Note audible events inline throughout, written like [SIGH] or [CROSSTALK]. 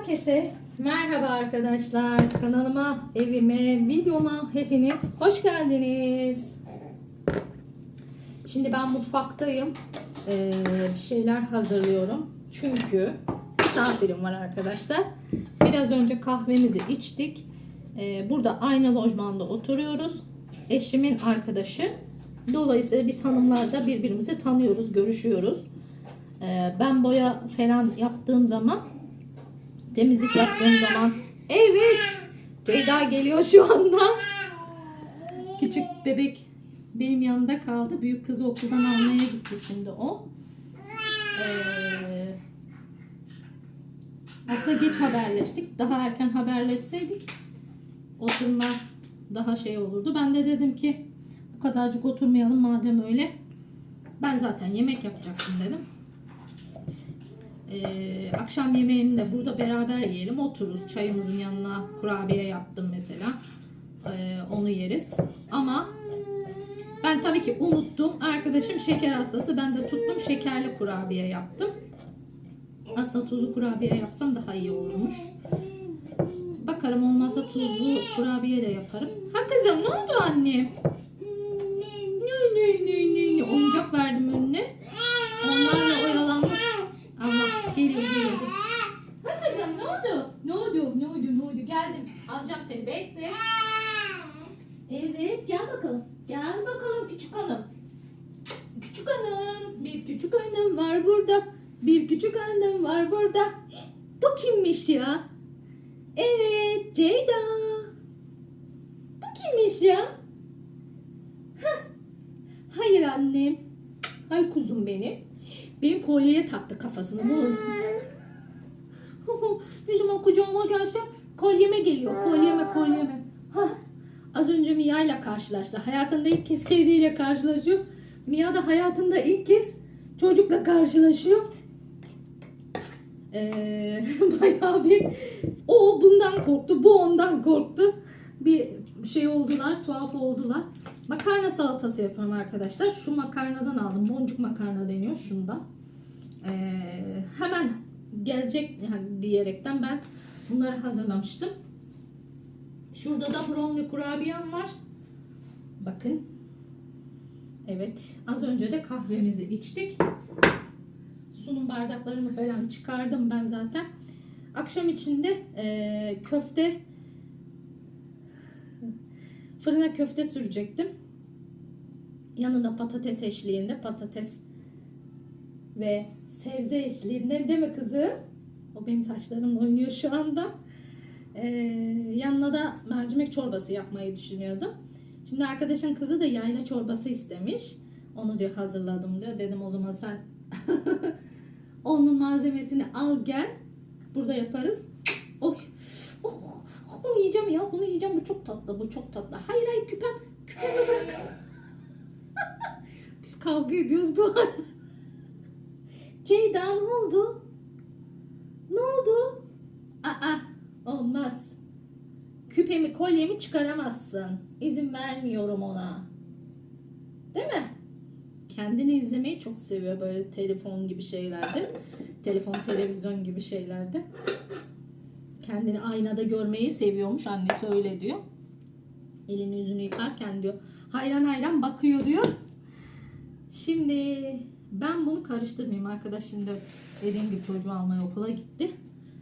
Herkese merhaba arkadaşlar. Kanalıma, evime, videoma hepiniz hoş geldiniz. Şimdi ben mutfaktayım. Ee, bir şeyler hazırlıyorum. Çünkü misafirim var arkadaşlar. Biraz önce kahvemizi içtik. Ee, burada aynı lojmanda oturuyoruz. Eşimin arkadaşı. Dolayısıyla biz hanımlar da birbirimizi tanıyoruz, görüşüyoruz. Ee, ben boya falan yaptığım zaman temizlik yaptığım zaman evet Ceyda geliyor şu anda. Küçük bebek benim yanımda kaldı. Büyük kızı okuldan almaya gitti şimdi o. Ee, aslında geç haberleştik. Daha erken haberleşseydik oturma daha şey olurdu. Ben de dedim ki bu kadarcık oturmayalım madem öyle. Ben zaten yemek yapacaktım dedim. Ee, akşam yemeğini de burada beraber yiyelim. Otururuz. Çayımızın yanına kurabiye yaptım mesela. Ee, onu yeriz. Ama ben tabii ki unuttum. Arkadaşım şeker hastası. Ben de tuttum şekerli kurabiye yaptım. Aslında tuzlu kurabiye yapsam daha iyi olurmuş. Bakarım olmazsa tuzlu kurabiye de yaparım. Ha kızım ne oldu annem? Ne ne ne ne ne oyuncak verdim önüne. Onlarla oyalanmış. Allah geliyor geliyor. Ha kızım ne oldu? Ne oldu? Ne oldu? Ne oldu? Geldim. Alacağım seni. Bekle. Evet gel bakalım. Gel bakalım küçük hanım. Küçük hanım. Bir küçük hanım var burada. Bir küçük hanım var burada. Bu kimmiş ya? Evet Ceyda. Bu kimmiş ya? Hah. Hayır annem. Hay kuzum benim. Benim kolyeye taktı kafasını. Bu. ne zaman kucağıma gelse kolyeme geliyor. Kolyeme kolyeme. Hah. Az önce Mia ile karşılaştı. Hayatında ilk kez kediyle karşılaşıyor. Mia da hayatında ilk kez çocukla karşılaşıyor. Ee, [LAUGHS] bayağı bir o bundan korktu, bu ondan korktu. Bir şey oldular, tuhaf oldular. Makarna salatası yapıyorum arkadaşlar. Şu makarnadan aldım. Boncuk makarna deniyor şundan. Ee, hemen gelecek diyerekten ben bunları hazırlamıştım. Şurada da brownie kurabiyem var. Bakın. Evet. Az önce de kahvemizi içtik. Sunum bardaklarımı falan çıkardım ben zaten. Akşam içinde e, köfte fırına köfte sürecektim. Yanında patates eşliğinde patates ve sebze eşliğinde mi kızım? O benim saçlarımla oynuyor şu anda. Ee, yanına da mercimek çorbası yapmayı düşünüyordum. Şimdi arkadaşın kızı da yayla çorbası istemiş. Onu diyor hazırladım diyor. Dedim o zaman sen [LAUGHS] onun malzemesini al gel. Burada yaparız. Oy. Oh, bunu yiyeceğim ya. Bunu yiyeceğim. Bu çok tatlı. Bu çok tatlı. Hayır hayır küpem. Küpemi bırak. [LAUGHS] Biz kavga ediyoruz bu an. Ceyda ne oldu? Ne oldu? Aa olmaz. Küpemi kolyemi çıkaramazsın. İzin vermiyorum ona. Değil mi? Kendini izlemeyi çok seviyor böyle telefon gibi şeylerde. Telefon, televizyon gibi şeylerde. Kendini aynada görmeyi seviyormuş annesi öyle diyor. Elini yüzünü yıkarken diyor. Hayran hayran bakıyor diyor. Şimdi ben bunu karıştırmayayım arkadaş şimdi dediğim gibi çocuğu almaya okula gitti.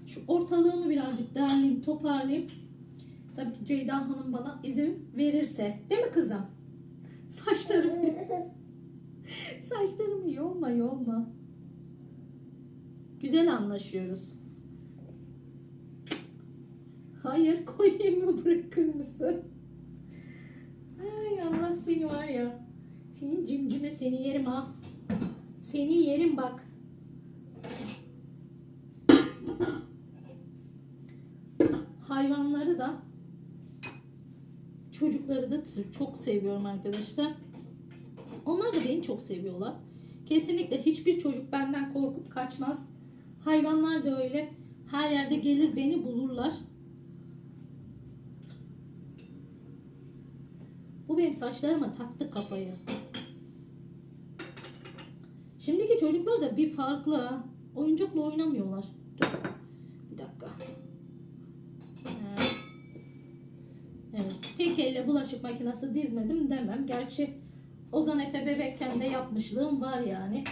Şu ortalığımı birazcık derleyeyim toparlayayım. Tabii ki Ceyda Hanım bana izin verirse. Değil mi kızım? Saçlarımı [LAUGHS] Saçlarımı yolma yolma. Güzel anlaşıyoruz. Hayır kolyemi bırakır mısın? Ay Allah seni var ya. Senin cimcime seni yerim ha. Seni yerim bak. Hayvanları da çocukları da çok seviyorum arkadaşlar. Onlar da beni çok seviyorlar. Kesinlikle hiçbir çocuk benden korkup kaçmaz. Hayvanlar da öyle. Her yerde gelir beni bulurlar. Bu benim saçlarıma taktı kafayı. Şimdiki çocuklar da bir farklı. Oyuncakla oynamıyorlar. Dur. Bir dakika. Tek elle bulaşık makinesi dizmedim demem. Gerçi Ozan Efe bebekken de yapmışlığım var yani.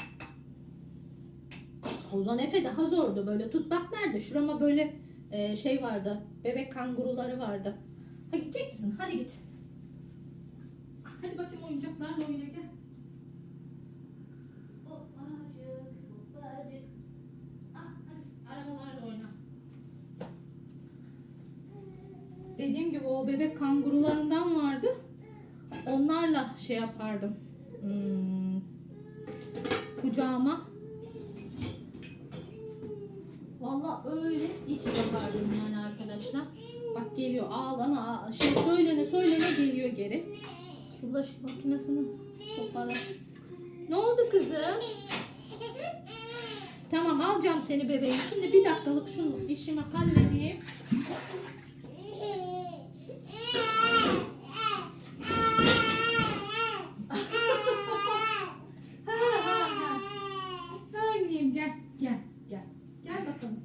Ozan Efe daha zordu böyle tutmak nerede? Şurama böyle e, şey vardı. Bebek kanguruları vardı. Ha gidecek misin? Hadi git. Hadi bakayım oyuncaklarla oyna gel. O bebek kangurularından vardı. Onlarla şey yapardım. Hmm, kucağıma. Valla öyle iş yapardım yani arkadaşlar. Bak geliyor ağlana ağ- şey söylene söylene geliyor geri. Şu bulaşık makinesini toparla. Ne oldu kızım? Tamam alacağım seni bebeğim. Şimdi bir dakikalık şunu işimi halledeyim. Ha, ha, ha. Annem gel gel gel. Gel bakalım.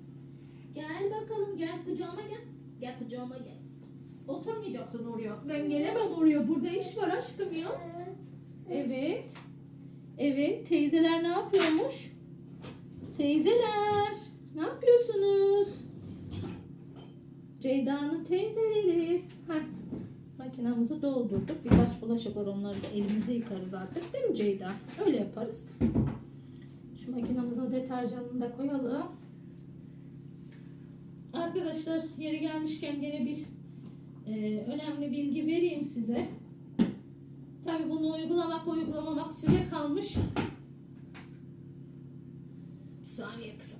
Gel bakalım gel kucağıma gel. Gel kucağıma gel. Oturmayacaksın oraya. Ben gelemem oraya. Burada iş var aşkım ya. Evet. Evet. Teyzeler ne yapıyormuş? Teyzeler. Ne yapıyorsunuz? Ceyda'nın teyzeleri. Heh. Makinamızı doldurduk. Birkaç bulaşık var onları da elimizde yıkarız artık. Değil mi Ceyda? Öyle yaparız. Şu makinamıza deterjanını da koyalım. Arkadaşlar yeri gelmişken gene bir e, önemli bilgi vereyim size. Tabi bunu uygulamak uygulamamak size kalmış. Bir saniye kızım.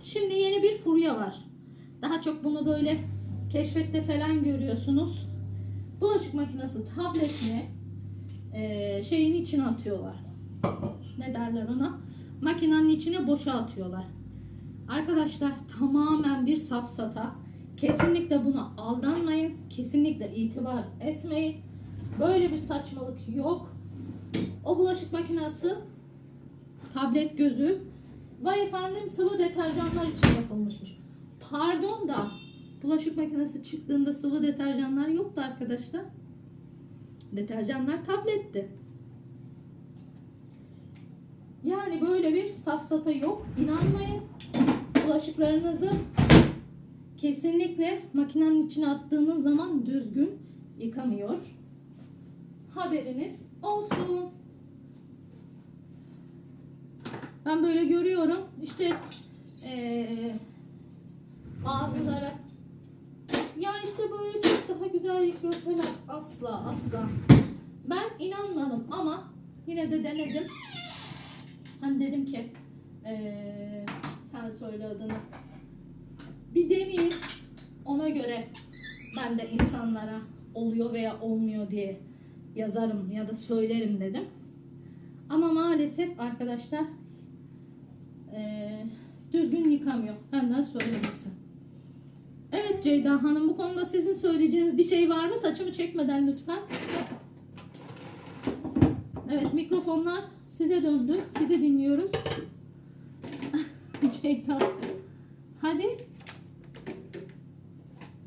Şimdi yeni bir furya var. Daha çok bunu böyle keşfette falan görüyorsunuz. Bulaşık makinesi tabletini e, şeyin içine atıyorlar. Ne derler ona? Makinenin içine boşa atıyorlar. Arkadaşlar tamamen bir safsata. Kesinlikle buna aldanmayın. Kesinlikle itibar etmeyin. Böyle bir saçmalık yok. O bulaşık makinesi tablet gözü vay efendim sıvı deterjanlar için yapılmışmış. Pardon da bulaşık makinesi çıktığında sıvı deterjanlar yoktu arkadaşlar. Deterjanlar tabletti. Yani böyle bir safsata yok. İnanmayın. Bulaşıklarınızı kesinlikle makinenin içine attığınız zaman düzgün yıkamıyor. Haberiniz olsun. Ben böyle görüyorum. İşte eee bazıları ya işte böyle çok daha güzel yıkıyor falan. Asla asla. Ben inanmadım ama yine de denedim. Hani dedim ki eee, sen söyle adını. Bir deneyeyim. Ona göre ben de insanlara oluyor veya olmuyor diye yazarım ya da söylerim dedim. Ama maalesef arkadaşlar eee, düzgün yıkamıyor. Benden söylemesi. Evet Ceyda Hanım bu konuda sizin söyleyeceğiniz bir şey var mı? Saçımı çekmeden lütfen. Evet mikrofonlar size döndü. Sizi dinliyoruz. [LAUGHS] Ceyda. Hadi.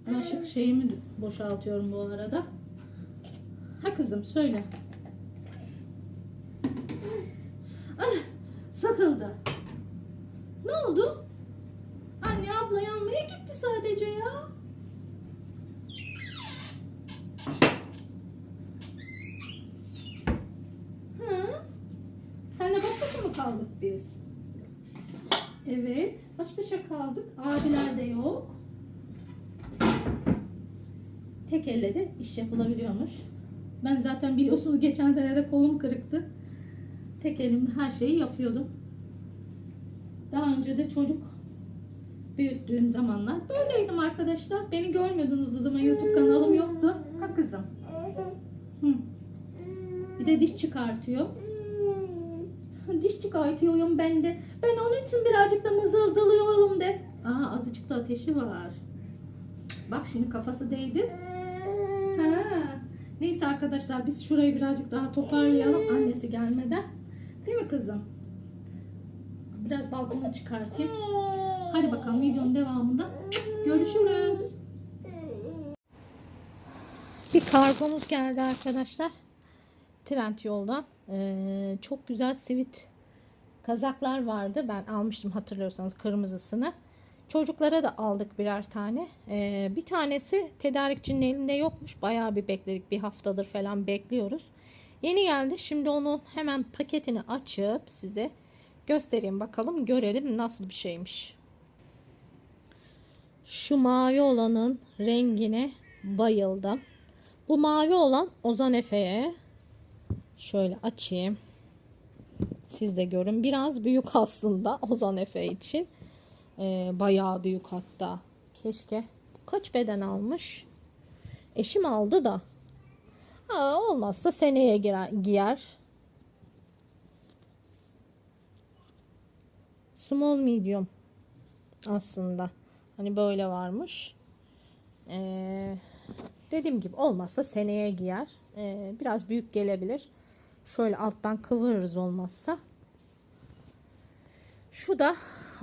Bulaşık şeyimi boşaltıyorum bu arada. Ha kızım söyle. Ah, sıkıldı. Ne oldu? Anne abla yanmaya gitti sadece ya. Hı? Senle baş başa mı kaldık biz? Evet, baş başa kaldık. Abiler de yok. Elle de iş yapılabiliyormuş. Ben zaten biliyorsunuz geçen sene de kolum kırıktı. Tek elimle her şeyi yapıyordum. Daha önce de çocuk büyüttüğüm zamanlar böyleydim arkadaşlar. Beni görmüyordunuz o zaman YouTube kanalım yoktu. Ha kızım. Hı. Bir de diş çıkartıyor. [LAUGHS] Diş çıkartıyorum ben de. Ben onun için birazcık da mızıldalıyorum de. Aa azıcık da ateşi var. Bak şimdi kafası değdi. Ha. Neyse arkadaşlar biz şurayı birazcık daha toparlayalım annesi gelmeden. Değil mi kızım? Biraz balkona çıkartayım. Hadi bakalım videonun devamında görüşürüz. Bir kargomuz geldi arkadaşlar. Trend yoldan. Ee, çok güzel sivit kazaklar vardı. Ben almıştım hatırlıyorsanız kırmızısını. Çocuklara da aldık birer tane. Ee, bir tanesi tedarikçinin elinde yokmuş. Bayağı bir bekledik. Bir haftadır falan bekliyoruz. Yeni geldi. Şimdi onun hemen paketini açıp size göstereyim bakalım. Görelim nasıl bir şeymiş. Şu mavi olanın rengine bayıldım. Bu mavi olan Ozan Efe'ye şöyle açayım. Siz de görün. Biraz büyük aslında Ozan Efe için. Ee, bayağı büyük hatta. Keşke. Kaç beden almış? Eşim aldı da. Aa, olmazsa seneye girer, giyer. Small medium aslında. Hani böyle varmış. Ee, dediğim gibi olmazsa seneye giyer. Ee, biraz büyük gelebilir. Şöyle alttan kıvırırız olmazsa. Şu da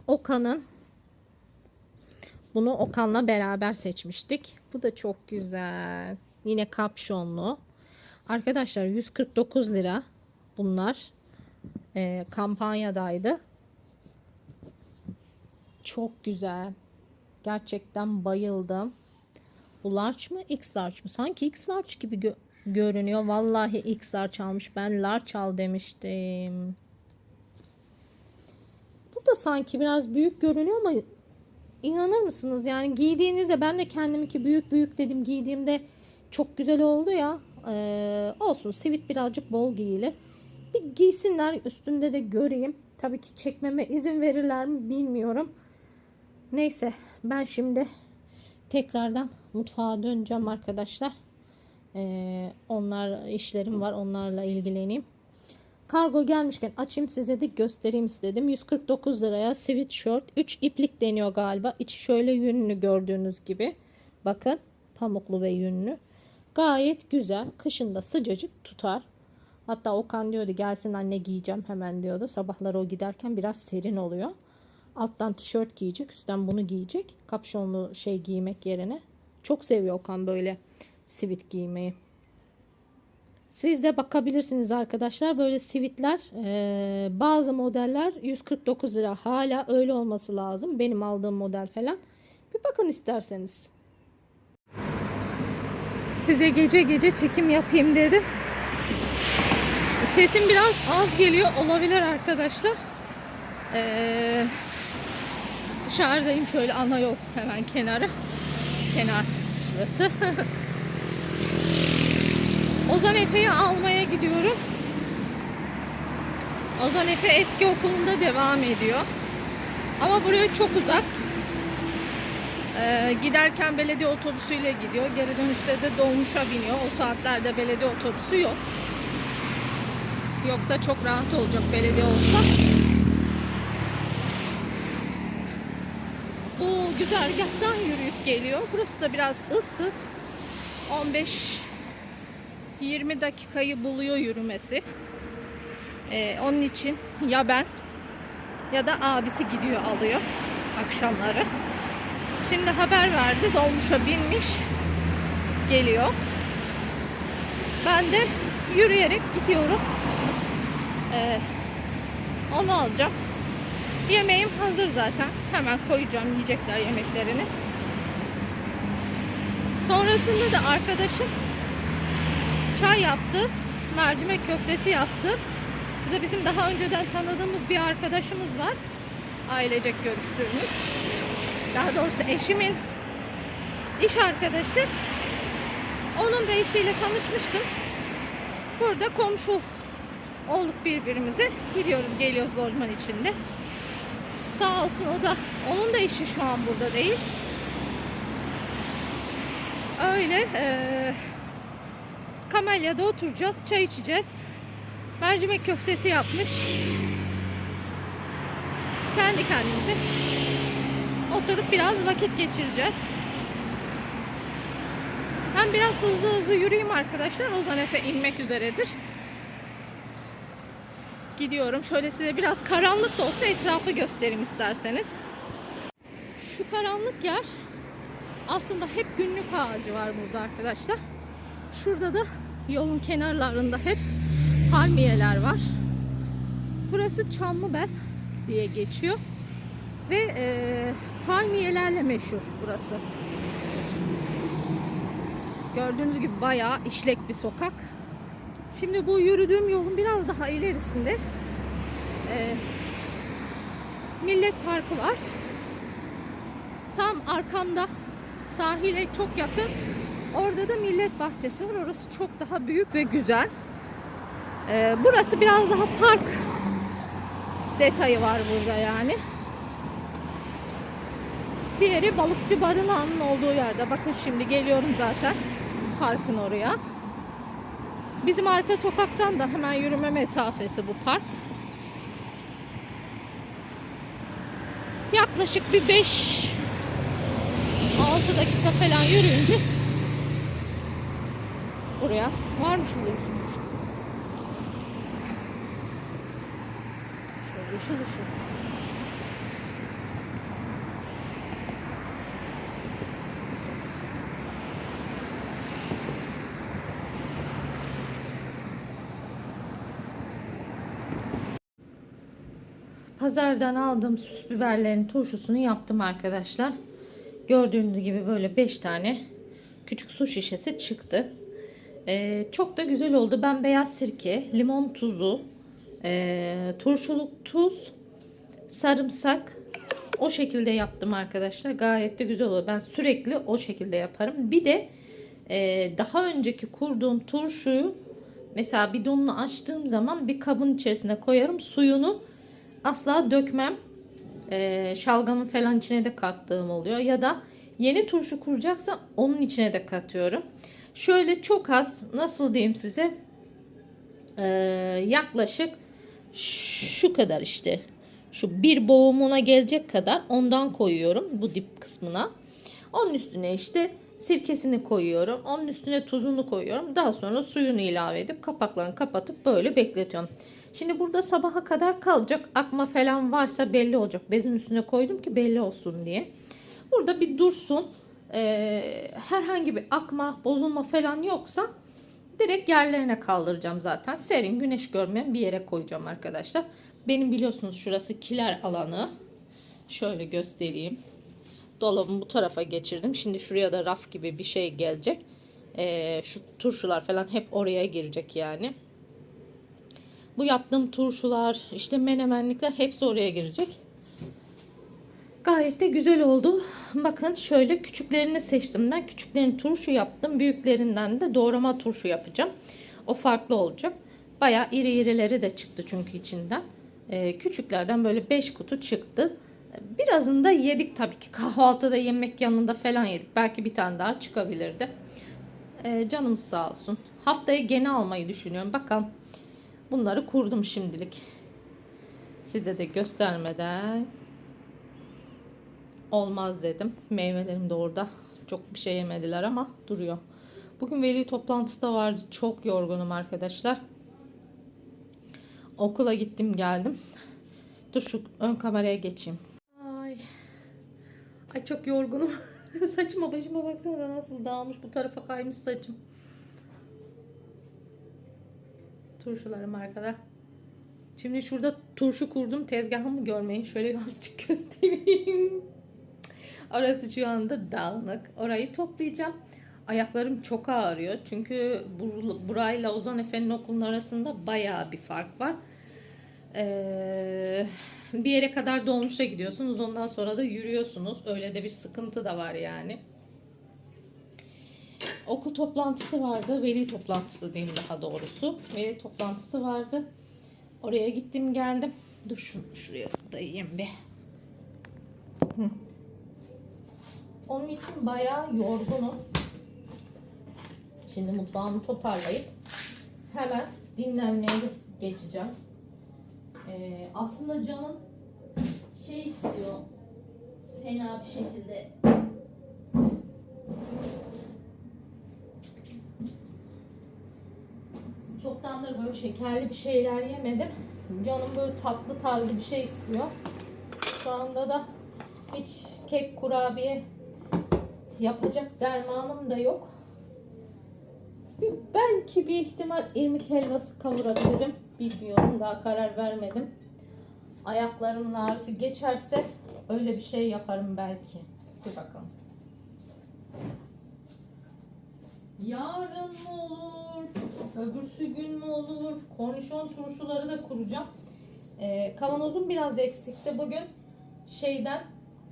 Okan'ın bunu Okan'la beraber seçmiştik. Bu da çok güzel. Yine kapşonlu. Arkadaşlar 149 lira bunlar. Ee, kampanyadaydı. Çok güzel. Gerçekten bayıldım. Bu large mı? X large mı? Sanki X large gibi gö- görünüyor. Vallahi X large almış. Ben large al demiştim. Bu da sanki biraz büyük görünüyor ama inanır mısınız? Yani giydiğinizde ben de kendiminki büyük büyük dedim. Giydiğimde çok güzel oldu ya. Ee, olsun. Sivit birazcık bol giyilir. Bir giysinler üstünde de göreyim. Tabii ki çekmeme izin verirler mi bilmiyorum. Neyse ben şimdi tekrardan mutfağa döneceğim arkadaşlar. Ee, onlar işlerim var onlarla ilgileneyim. Kargo gelmişken açayım size de göstereyim istedim. 149 liraya sweatshirt 3 iplik deniyor galiba. İçi şöyle yünlü gördüğünüz gibi. Bakın pamuklu ve yünlü. Gayet güzel. Kışında sıcacık tutar. Hatta Okan diyordu gelsin anne giyeceğim hemen diyordu. Sabahları o giderken biraz serin oluyor. Alttan tişört giyecek, üstten bunu giyecek. Kapşonlu şey giymek yerine. Çok seviyor Okan böyle sivit giymeyi. Siz de bakabilirsiniz arkadaşlar. Böyle sivitler e, bazı modeller 149 lira. Hala öyle olması lazım. Benim aldığım model falan. Bir bakın isterseniz. Size gece gece çekim yapayım dedim. Sesim biraz az geliyor olabilir arkadaşlar. Eee Dışarıdayım şöyle ana yol hemen kenarı. Kenar şurası. [LAUGHS] Ozan Efe'yi almaya gidiyorum. Ozan Efe eski okulunda devam ediyor. Ama buraya çok uzak. Ee, giderken belediye otobüsüyle gidiyor. Geri dönüşte de dolmuşa biniyor. O saatlerde belediye otobüsü yok. Yoksa çok rahat olacak belediye olsa. bu güzergahtan yürüyüp geliyor. Burası da biraz ıssız. 15-20 dakikayı buluyor yürümesi. Ee, onun için ya ben ya da abisi gidiyor alıyor akşamları. Şimdi haber verdi dolmuşa binmiş geliyor. Ben de yürüyerek gidiyorum. Ee, onu alacağım. Yemeğim hazır zaten. Hemen koyacağım yiyecekler yemeklerini. Sonrasında da arkadaşım çay yaptı. Mercimek köftesi yaptı. Bu da bizim daha önceden tanıdığımız bir arkadaşımız var. Ailecek görüştüğümüz. Daha doğrusu eşimin iş arkadaşı. Onun da eşiyle tanışmıştım. Burada komşu olduk birbirimize. Gidiyoruz geliyoruz lojman içinde. Sağ olsun o da onun da işi şu an burada değil. Öyle e, Kamelya'da oturacağız, çay içeceğiz. Mercimek köftesi yapmış. Kendi kendimize oturup biraz vakit geçireceğiz. Ben biraz hızlı hızlı yürüyeyim arkadaşlar. Ozan Efe inmek üzeredir gidiyorum. Şöyle size biraz karanlık da olsa etrafı göstereyim isterseniz. Şu karanlık yer aslında hep günlük ağacı var burada arkadaşlar. Şurada da yolun kenarlarında hep palmiyeler var. Burası Çamlıbel diye geçiyor. Ve e, palmiyelerle meşhur burası. Gördüğünüz gibi bayağı işlek bir sokak. Şimdi bu yürüdüğüm yolun biraz daha ilerisinde e, Millet Parkı var. Tam arkamda sahile çok yakın. Orada da Millet Bahçesi var. Orası çok daha büyük ve güzel. E, burası biraz daha park detayı var burada yani. Diğeri balıkçı barınağının olduğu yerde. Bakın şimdi geliyorum zaten parkın oraya. Bizim arka sokaktan da hemen yürüme mesafesi bu park. Yaklaşık bir 5 6 dakika falan yürüyünce buraya varmış oluyorsunuz. Şöyle ışıl ışıl. Pazardan aldığım süs biberlerin turşusunu yaptım arkadaşlar. Gördüğünüz gibi böyle 5 tane küçük su şişesi çıktı. Ee, çok da güzel oldu. Ben beyaz sirke, limon tuzu, e, turşuluk tuz, sarımsak o şekilde yaptım arkadaşlar. Gayet de güzel oluyor. Ben sürekli o şekilde yaparım. Bir de e, daha önceki kurduğum turşuyu mesela bidonunu açtığım zaman bir kabın içerisine koyarım. Suyunu asla dökmem. Ee, şalgamın falan içine de kattığım oluyor. Ya da yeni turşu kuracaksa onun içine de katıyorum. Şöyle çok az nasıl diyeyim size Ee, yaklaşık şu kadar işte şu bir boğumuna gelecek kadar ondan koyuyorum bu dip kısmına. Onun üstüne işte sirkesini koyuyorum. Onun üstüne tuzunu koyuyorum. Daha sonra suyunu ilave edip kapaklarını kapatıp böyle bekletiyorum. Şimdi burada sabaha kadar kalacak. Akma falan varsa belli olacak. Bezin üstüne koydum ki belli olsun diye. Burada bir dursun. Ee, herhangi bir akma, bozulma falan yoksa direkt yerlerine kaldıracağım zaten. Serin, güneş görmeyen bir yere koyacağım arkadaşlar. Benim biliyorsunuz şurası kiler alanı. Şöyle göstereyim. Dolabımı bu tarafa geçirdim. Şimdi şuraya da raf gibi bir şey gelecek. Ee, şu turşular falan hep oraya girecek yani. Bu yaptığım turşular, işte menemenlikler hepsi oraya girecek. Gayet de güzel oldu. Bakın şöyle küçüklerini seçtim ben. Küçüklerini turşu yaptım. Büyüklerinden de doğrama turşu yapacağım. O farklı olacak. Baya iri irileri de çıktı çünkü içinden. Ee, küçüklerden böyle 5 kutu çıktı. Birazını da yedik tabii ki. Kahvaltıda yemek yanında falan yedik. Belki bir tane daha çıkabilirdi. Ee, canımız sağ olsun. Haftaya gene almayı düşünüyorum. Bakalım. Bunları kurdum şimdilik. Size de göstermeden olmaz dedim. Meyvelerim de orada. Çok bir şey yemediler ama duruyor. Bugün veli toplantısı da vardı. Çok yorgunum arkadaşlar. Okula gittim geldim. Dur şu ön kameraya geçeyim. Ay. Ay çok yorgunum. [LAUGHS] Saçıma başıma baksana nasıl dağılmış bu tarafa kaymış saçım. Turşularım arkada. Şimdi şurada turşu kurdum. Tezgahımı görmeyin. Şöyle [LAUGHS] azıcık göstereyim. Orası şu anda dağınık. Orayı toplayacağım. Ayaklarım çok ağrıyor. Çünkü bur- burayla Ozan Efe'nin okulun arasında bayağı bir fark var. Ee, bir yere kadar dolmuşa gidiyorsunuz. Ondan sonra da yürüyorsunuz. Öyle de bir sıkıntı da var yani. Okul toplantısı vardı. Veli toplantısı diyeyim daha doğrusu. Veli toplantısı vardı. Oraya gittim geldim. Dur şunu şuraya dayayayım bir. Hı. Onun için bayağı yorgunum. Şimdi mutfağımı toparlayıp hemen dinlenmeye geçeceğim. Ee, aslında canım şey istiyor. Fena bir şekilde Çoktandır böyle şekerli bir şeyler yemedim. Canım böyle tatlı tarzı bir şey istiyor. Şu anda da hiç kek kurabiye yapacak dermanım da yok. Bir, belki bir ihtimal irmik helvası kavurabilirim. Bilmiyorum daha karar vermedim. Ayaklarımın ağrısı geçerse öyle bir şey yaparım belki. Bir bakalım. Yarın mı olur? Öbürsü gün mü olur? Kornişon turşuları da kuracağım. Ee, kavanozum biraz eksikti bugün. Şeyden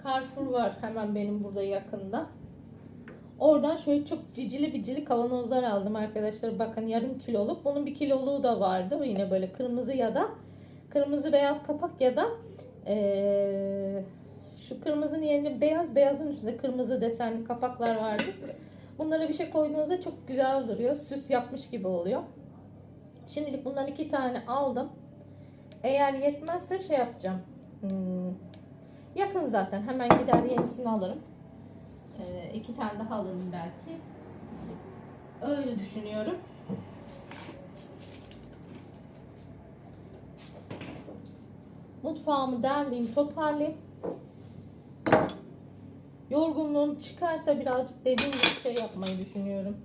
Carrefour var hemen benim burada yakında. Oradan şöyle çok cicili bicili kavanozlar aldım arkadaşlar. Bakın yarım kiloluk. Bunun bir kiloluğu da vardı. Yine böyle kırmızı ya da kırmızı beyaz kapak ya da eee, şu kırmızının yerine beyaz beyazın üstünde kırmızı desenli kapaklar vardı. Bunlara bir şey koyduğunuzda çok güzel duruyor. Süs yapmış gibi oluyor. Şimdilik bundan iki tane aldım. Eğer yetmezse şey yapacağım. Hmm, yakın zaten. Hemen gider yenisini alırım. Ee, iki tane daha alırım belki. Öyle düşünüyorum. Mutfağımı derleyeyim, toparlayayım. Yorgunluğum çıkarsa birazcık dediğim gibi şey yapmayı düşünüyorum.